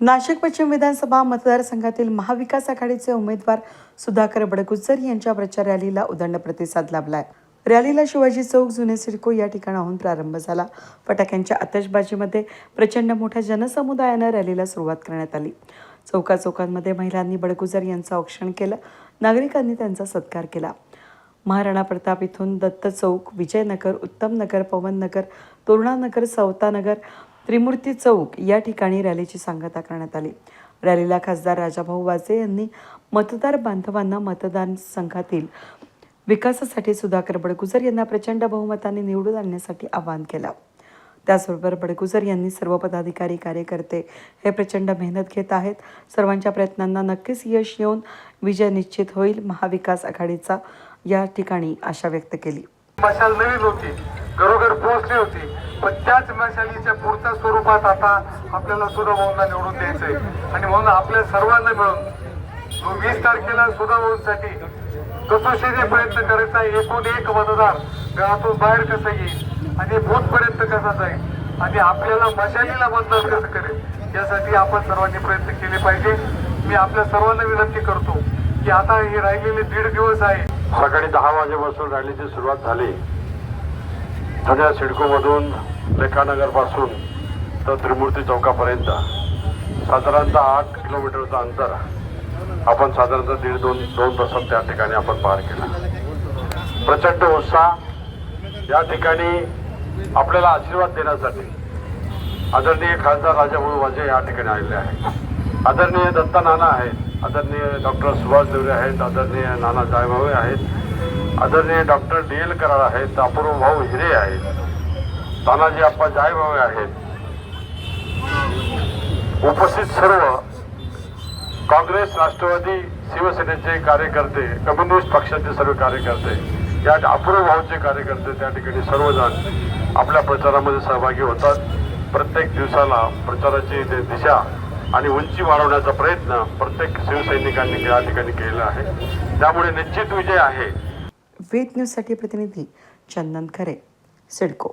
नाशिक पश्चिम विधानसभा मतदारसंघातील महाविकास आघाडीचे उमेदवार सुधाकर बडगुजर यांच्या प्रचार रॅलीला उदंड प्रतिसाद लाभलाय. रॅलीला शिवाजी चौक जुने सिडको या ठिकाणाहून प्रारंभ झाला. फटाक्यांच्या आतषबाजीमध्ये प्रचंड मोठ्या जनसमुदायानं रॅलीला सुरुवात करण्यात आली. चौका चौकांमध्ये महिलांनी बडगुजर यांचं औक्षण केलं. नागरिकांनी त्यांचा सत्कार केला. महाराणा प्रताप इथून दत्त चौक विजयनगर उत्तमनगर पवननगर तोरणानगर सवतानगर त्रिमूर्ती चौक या ठिकाणी रॅलीची सांगता करण्यात आली. रॅलीला खासदार राजाभाऊ वाजे यांनी मतदार बांधवांना मतदान संघातील विकासासाठी सुधाकर बडगुजर यांना प्रचंड बहुमताने निवडून आणण्यासाठी आवाहन केलं. त्याचबरोबर बडगुजर यांनी सर्व पदाधिकारी कार्यकर्ते हे प्रचंड मेहनत घेत आहेत. सर्वांच्या प्रयत्नांना नक्कीच यश येऊन विजय निश्चित होईल महाविकास आघाडीचा या ठिकाणी आशा व्यक्त केली. होती पोहोचली होती. पण त्याच मशालीच्या पुढच्या स्वरूपात आता आपल्याला सुधाभाऊंना निवडून द्यायचंय. आणि म्हणून आपल्या सर्वांना मिळून वीस तारखेला सुधाभाऊंसाठी कसोशी कसोशीने प्रयत्न करायचा एकूण एक मतदार घरातून बाहेर कसं येईल आणि बूथपर्यंत कसा जाईल आणि आपल्याला मशालीला मतदान कसं करेल यासाठी आपण सर्वांनी प्रयत्न केले पाहिजे. मी आपल्या सर्वांना विनंती करतो की आता हे राहिलेले दीड दिवस आहे. सकाळी दहा वाजेपासून रॅलीची सुरुवात झाली. जुन्या सिडकोमधून लेखानगरपासून तर त्रिमूर्ती चौकापर्यंत. साधारणतः आठ किलोमीटरचं अंतर. आपण साधारणतः दीड दोन दोन तासात त्या ठिकाणी आपण पार केला. प्रचंड उत्साह. या ठिकाणी आपल्याला आशीर्वाद देण्यासाठी आदरणीय खासदार राजाभाऊ वाजे या ठिकाणी आलेले आहेत. आदरणीय दत्ता नाना आहेत. आदरणीय डॉक्टर सुभाष देवरे आहेत. आदरणीय नाना जायभावे आहेत. आदरणीय डॉक्टर डी एल कराड आहेत अपूर्व भाऊ हिरे आहेत तानाजी आप्पा जायभावे आहेत. उपस्थित सर्व काँग्रेस राष्ट्रवादी शिवसेनेचे कार्यकर्ते कम्युनिस्ट पक्षाचे सर्व कार्यकर्ते या अपूर्व भाऊचे कार्यकर्ते त्या ठिकाणी सर्वजण आपल्या प्रचारामध्ये सहभागी होतात. प्रत्येक दिवसाला प्रचाराची दिशा आणि उंची वाढवण्याचा प्रयत्न प्रत्येक शिवसैनिकांनी या ठिकाणी केलेला आहे. त्यामुळे निश्चित विजय आहे. वेद न्यूजसाठी प्रतिनिधी चंदन खरे सिडको.